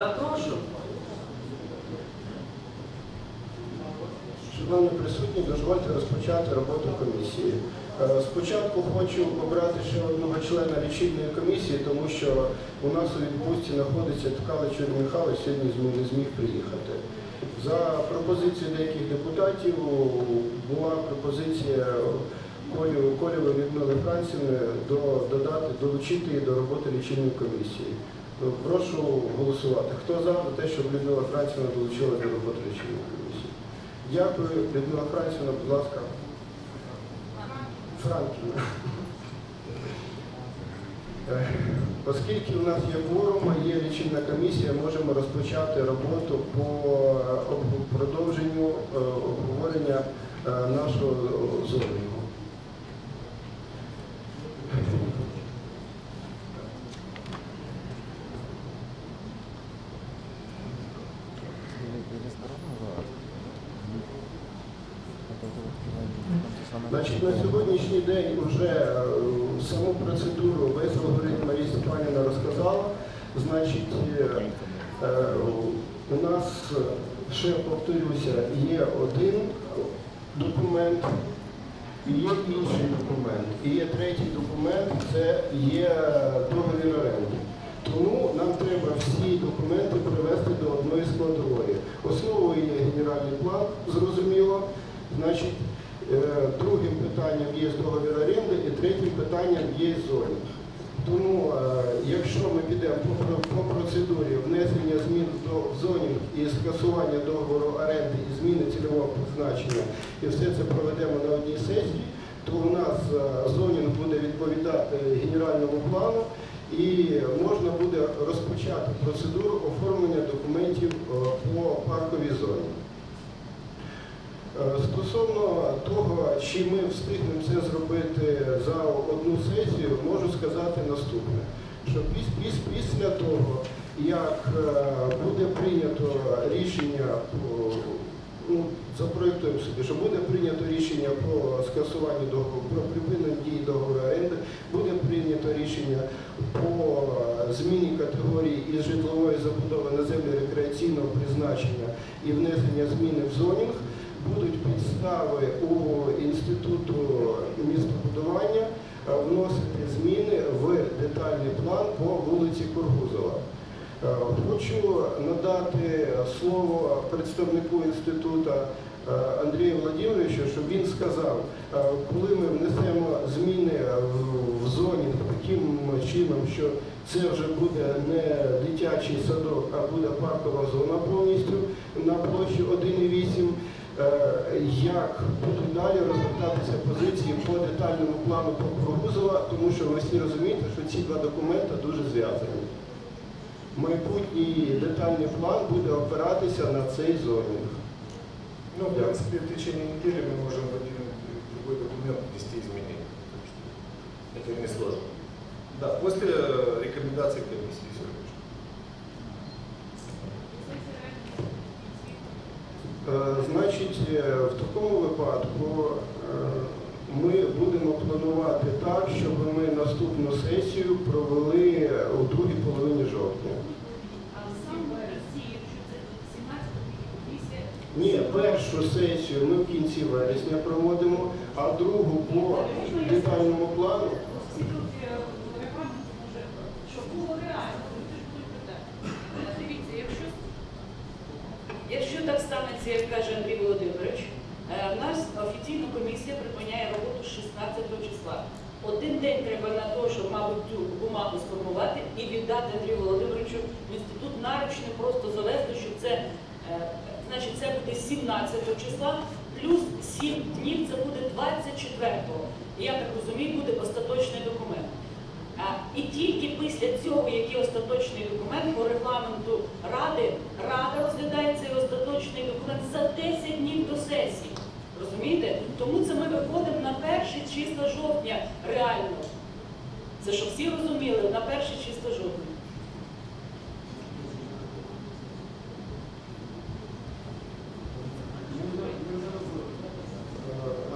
Прошу. Шановні присутні, дозвольте розпочати роботу комісії. Е, спочатку хочу обрати ще одного члена лічильної комісії, тому що у нас у відпустці знаходиться Ткалич Михайлович, сьогодні не зміг приїхати. За пропозицією деяких депутатів була пропозиція Колєву Колєву Людмили Францівни е, додати, долучити її до роботи лічильної комісії. Прошу голосувати. Хто за за те, щоб Людмила Францівна долучила до роботи лічильної комісії? Дякую, Людмила Францівна, будь ласка. Франківна. Е, оскільки у нас є форума, є лічильна комісія, можемо розпочати роботу по е, продовженню обговорення нашого зору. Значить, на сьогоднішній день вже е, саму процедуру весь алгоритм Марія Степанівна розказала. Значить, е, е, у нас, ще повторюся, є один документ, і є інший документ, і є третій документ це є договір оренди. Тому нам треба всі документи привести до одної складової. Основою є генеральний план, зрозуміло. значить, Е, другим питанням є договір оренди і третім питанням є зоні. Тому, е, якщо ми підемо по процедурі внесення змін до зоні і скасування договору оренди і зміни цільового призначення, і все це проведемо на одній сесії, то у нас е, зонінг буде відповідати генеральному плану і можна буде розпочати процедуру оформлення документів по парковій зоні. Е, стосовно того, чи ми встигнемо це зробити за одну сесію, можу сказати наступне, що після того, як е, буде прийнято рішення, ну, запроєктуємо собі, що буде прийнято рішення про скасування договору, про припинення дії договору оренди, буде прийнято рішення по зміні категорії із житлової забудови на землі рекреаційного призначення і внесення зміни в зонінг будуть підстави у інституту містобудування е, вносити зміни в детальний план по вулиці Кургузова. Е, Хочу надати слово представнику інституту е, Андрію Владимировичу, щоб він сказав, коли ми внесемо зміни в зоні таким чином, що це вже буде не дитячий садок, а буде паркова зона повністю на площі 1,8. Е, як будуть далі розгортатися позиції по детальному плану Прогузова, тому що ви всі розумієте, що ці два документи дуже зв'язані. Майбутній детальний план буде опиратися на цей зонінг. Ну, в принципі, в течение недели ми можемо в один другой документ ввести изменения. Це не сложно. Да, после э, рекомендаций комиссии сегодня. Е, в такому випадку е, ми будемо планувати так, щоб ми наступну сесію провели е, у другій половині жовтня. Ні, першу сесію ми в кінці вересня проводимо, а другу по детальному плану. Ну, якщо так станеться, як каже. числа. Один день треба на те, щоб, мабуть, цю бумагу сформувати і віддати Андрію Володимировичу в інститут наручно просто завести, що це е, значить, це буде 17 числа, плюс 7 днів це буде 24-го. І я так розумію, буде остаточний документ. А, і тільки після цього, який остаточний документ по регламенту ради, рада розглядає цей остаточний документ за 10 днів до сесії. Розумієте? Тому це ми виходимо на перші числа жовтня реально. Це щоб всі розуміли, на перші числа жовтня.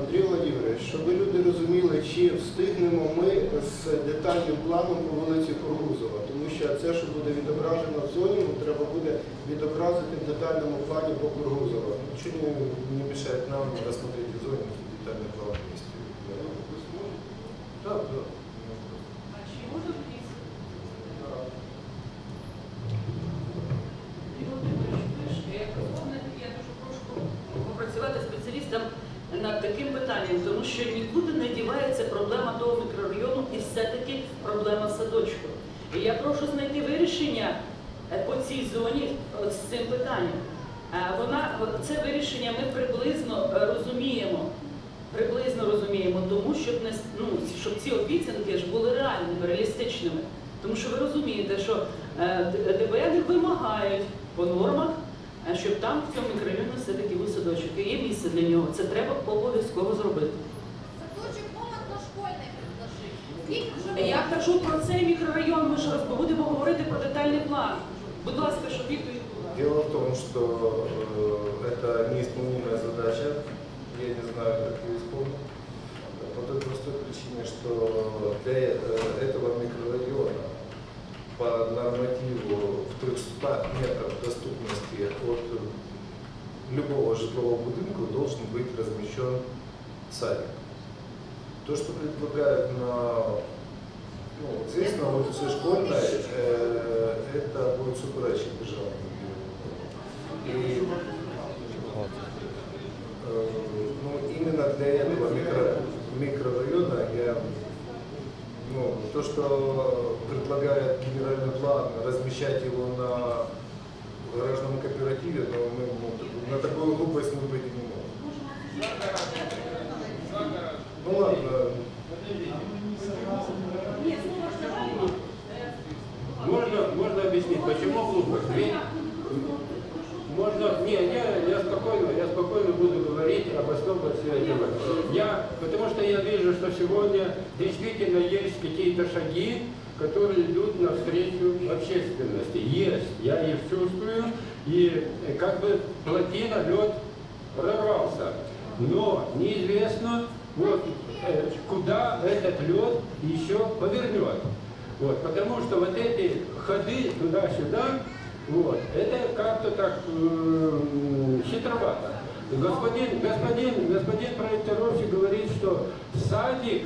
Андрій Владимирович, щоб люди розуміли, чи встигнемо ми з детальним планом по вулиці Кургузова, тому що це, що буде відображено в зоні, треба буде відобразити в детальному плані по Кургузова ничего не, не мешает нам рассмотреть зону детально плавно Да, да. А чего же Працювати спеціалістам над таким питанням, тому що нікуди не дівається проблема того мікрорайону і все-таки проблема садочку. І я прошу знайти вирішення по цій зоні з цим питанням. Е, вона це вирішення ми приблизно е, розуміємо, приблизно розуміємо, тому щоб не ну, щоб ці обіцянки ж були реальними, реалістичними. Тому що ви розумієте, що е, ДБН вимагають по нормах, щоб там в цьому мікрорайоні все таки висадочок. І є місце для нього. Це треба обов'язково зробити. Садочок понад на Я кажу про цей мікрорайон. Ми ж будемо говорити про детальний план. Будь ласка, щоб відповідь. Дело в том, что э, это неисполнимая задача. Я не знаю, как ее исполнить. По той простой причине, что для э, этого микрорайона по нормативу в 300 метрах доступности от любого жилого будинка должен быть размещен садик. То, что предлагают на ну, здесь на улице Школьной, э, это будет суперечить державному и вот. э, ну, именно для этого микро, микрорайона я, ну, то, что предлагает генеральный план, размещать его на гаражном кооперативе, но мы, ну, на такую глупость мы бы что я вижу, что сегодня действительно есть какие-то шаги, которые идут навстречу общественности. Есть, я их чувствую, и э, как бы плотина, лед прорвался. Но неизвестно, вот, э, куда этот лед еще повернет. Вот, потому что вот эти ходы туда-сюда, вот, это как-то так э, хитровато. Господин, господин, господин проектировщик говорит, что садик,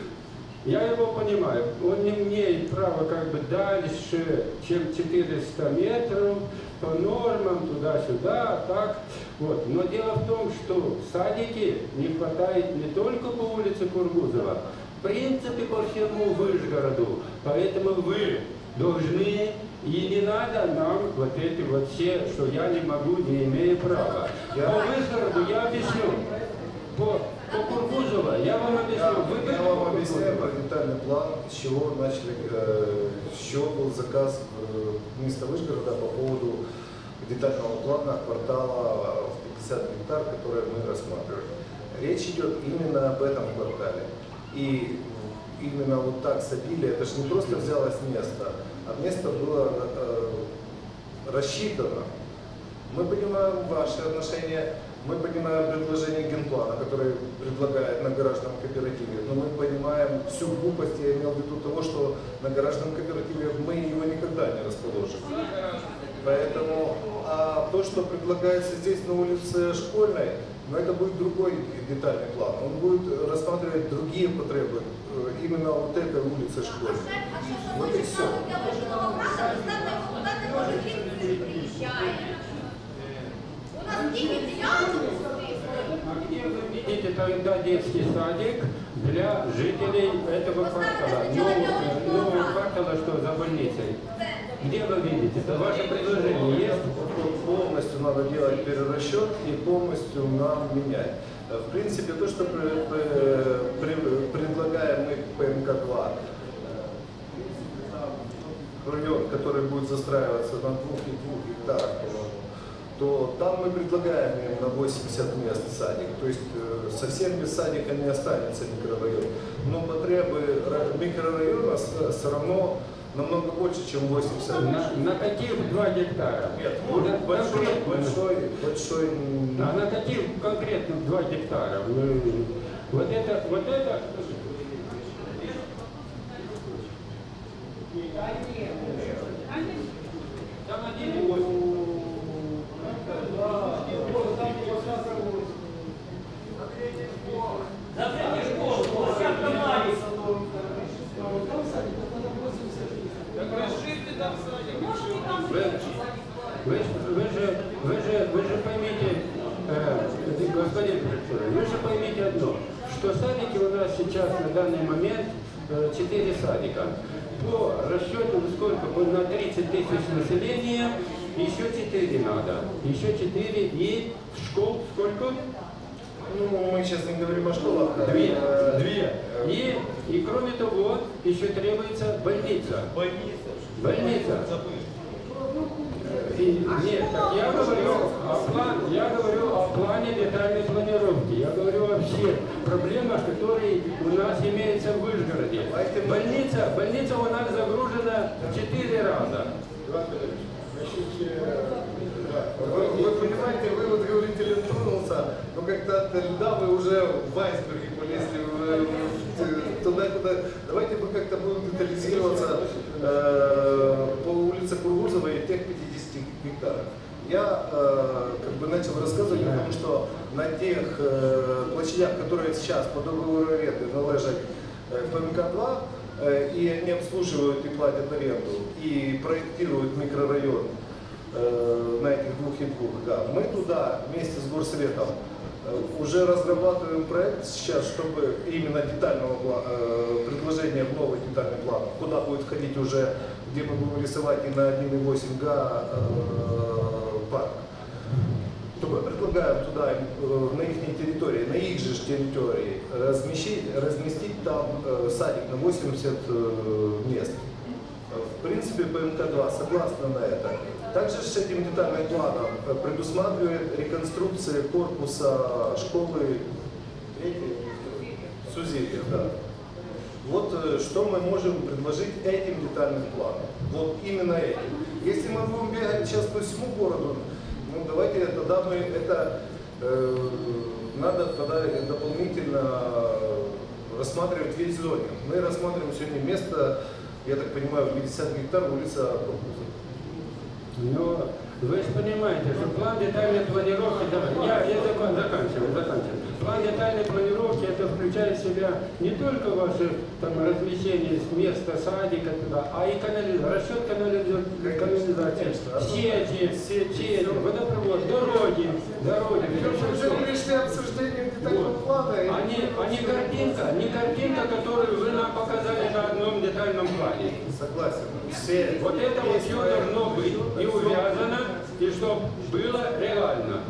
я его понимаю, он не имеет права как бы дальше, чем 400 метров, по нормам, туда-сюда, а так. Вот. Но дело в том, что садики не хватает не только по улице Кургузова, в принципе по всему Выжгороду. Поэтому вы должны и не надо нам вот эти вот все, что я не могу, не имею права. Я... По Высгороду я объясню. По, по Кургузова я вам объясню. Вы я, вам объясняю про детальный план, с чего начали, э, с чего был заказ э, места Вышгорода по поводу детального плана квартала в 50 гектар, который мы рассматривали. Речь идет именно об этом квартале. И именно вот так с это же не просто взялось место, а место было э, рассчитано. Мы понимаем ваши отношения, мы понимаем предложение генплана, который предлагает на гаражном кооперативе, но мы понимаем всю глупость, я имел в виду того, что на гаражном кооперативе мы его никогда не расположим. Поэтому а то, что предлагается здесь на улице Школьной, но это будет другой детальный план. Он будет рассматривать другие потребности Э, именно вот эта улица школьная. А вот и все. Активно видите тогда детский садик для жителей этого квартала. Нового, ну, э, нового квартала, что за больницей. Где вы видите? Это ваше предложение есть? Полностью надо делать перерасчет и полностью нам менять. Э, в принципе, то, что предлагаем мы ПМК-2, э, район, который будет застраиваться на двух и двух гектарах, то там мы предлагаем им на 80 мест садик. То есть э, совсем без садика не останется микрорайон. Но потребы микрорайона все равно намного больше, чем 80. На, на каких 2 гектара? Нет, может, на, большой, конкретно. большой, большой. А на каких конкретно 2 гектара? Вы, ну вот это, вот это что садики у нас сейчас на данный момент 4 э, садика. По расчетам ну, сколько? Мы на 30 тысяч населения, еще 4 надо. Еще 4 и школ сколько? Ну, мы сейчас не говорим о школах. А, две. Э, две. И, и кроме того, еще требуется больница. Больница. Больница. Э, и, нет, я говорю о плане, я говорю о плане проблема, которая у нас имеется в Выжгороде. Больница, больница у нас загружена четыре раза. Э, вы, вы понимаете, вы вот говорите, лед но как-то от льда вы уже в айсберге полезли в, в, туда, куда... Давайте мы как-то будем детализироваться э, по улице Кургузова и тех 50 гектаров. Я как бы начал рассказывать о том, что на тех э, площадях, которые сейчас по договору аренды належать ФМК-2, э, э, и они обслуживают и платят аренду, и проектируют микрорайон на этих двух и двух Да. Мы туда вместе с горсоветом уже разрабатываем проект сейчас, чтобы именно детального предложения в новый детальный план, куда будет входить уже, где мы будем рисовать и на 1,8 га парк предлагаем туда, э, на их территории, на их же территории, размещить, разместить там э, садик на 80 э, мест. В принципе, ПМК-2 согласна на это. Также с этим детальным планом предусматривает реконструкция корпуса школы Сузилья. Да. Вот что мы можем предложить этим детальным планом. Вот именно этим. Если мы будем бегать сейчас по всему городу, ну давайте тогда мы это э, надо тогда дополнительно рассматривать весь зоне. Мы рассматриваем сегодня место, я так понимаю, 50 гектар улица Пуркуза. Вы же понимаете, что план детальной планировки, да, я, я закон, заканчиваю, заканчиваю. План детальной планировки это включает в себя не только ваши там, размещение с места, садика, туда, а и канализ... расчет канализации, канализации сети, сети, водопровод, дороги, дороги. Все, все, пришли обсуждение детального вот. плана. А не, а не картинка, не картинка, которую вы нам показали на одном детальном плане. Согласен. Все. Вот это вот все должно быть и увязано и чтобы было реально.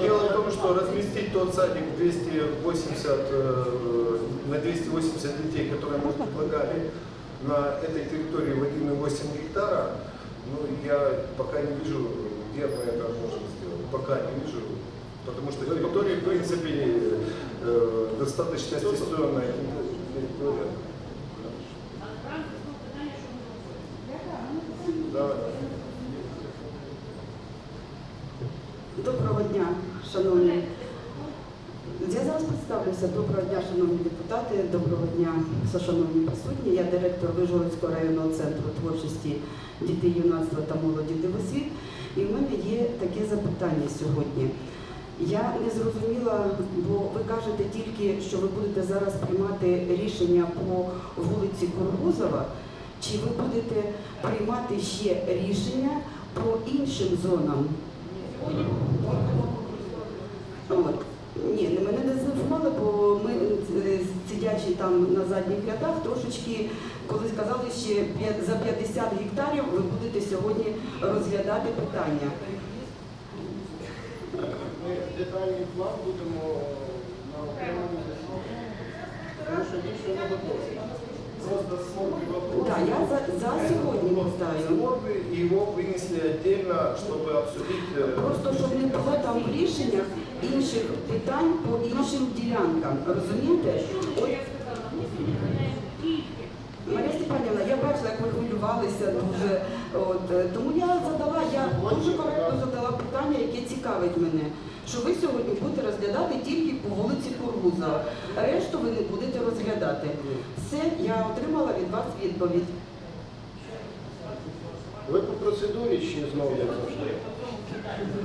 дело в том, что разместить тот садик 280, э, на 280 детей, которые мы предлагали на этой территории 1,8 гектара, ну, я пока не вижу, где мы это можем сделать. Пока не вижу. Потому что территория, в принципе, э, достаточно стесненная территория. шановні. Я зараз представлюся. Доброго дня, шановні депутати, доброго дня, шановні присутні. Я директор Вижгородського районного центру творчості дітей, юнацтва та молоді дивосвіт. І в мене є таке запитання сьогодні. Я не зрозуміла, бо ви кажете тільки, що ви будете зараз приймати рішення по вулиці Кургузова, чи ви будете приймати ще рішення по іншим зонам? От. Ні, мене не дезінформували, бо ми, е, е, сидячи там на задніх рядах, трошечки, коли сказали, що за 50 гектарів ви будете сьогодні розглядати питання. Ми детальний план будемо на окремому тому що більше не готові. Просто смотрим вопрос. Да, я за, за сегодня не Смотрим, его вынесли отдельно, чтобы обсудить... Е, Просто, чтобы не было там в решениях, інших питань по іншим ділянкам. Розумієте? Марія Степанівна, я бачила, як ви хвилювалися дуже. От, тому я задала, я дуже коректно задала питання, яке цікавить мене, що ви сьогодні будете розглядати тільки по вулиці Кургуза. Решту ви не будете розглядати. Все, я отримала від вас відповідь. Ви по процедурі ще знову як завжди?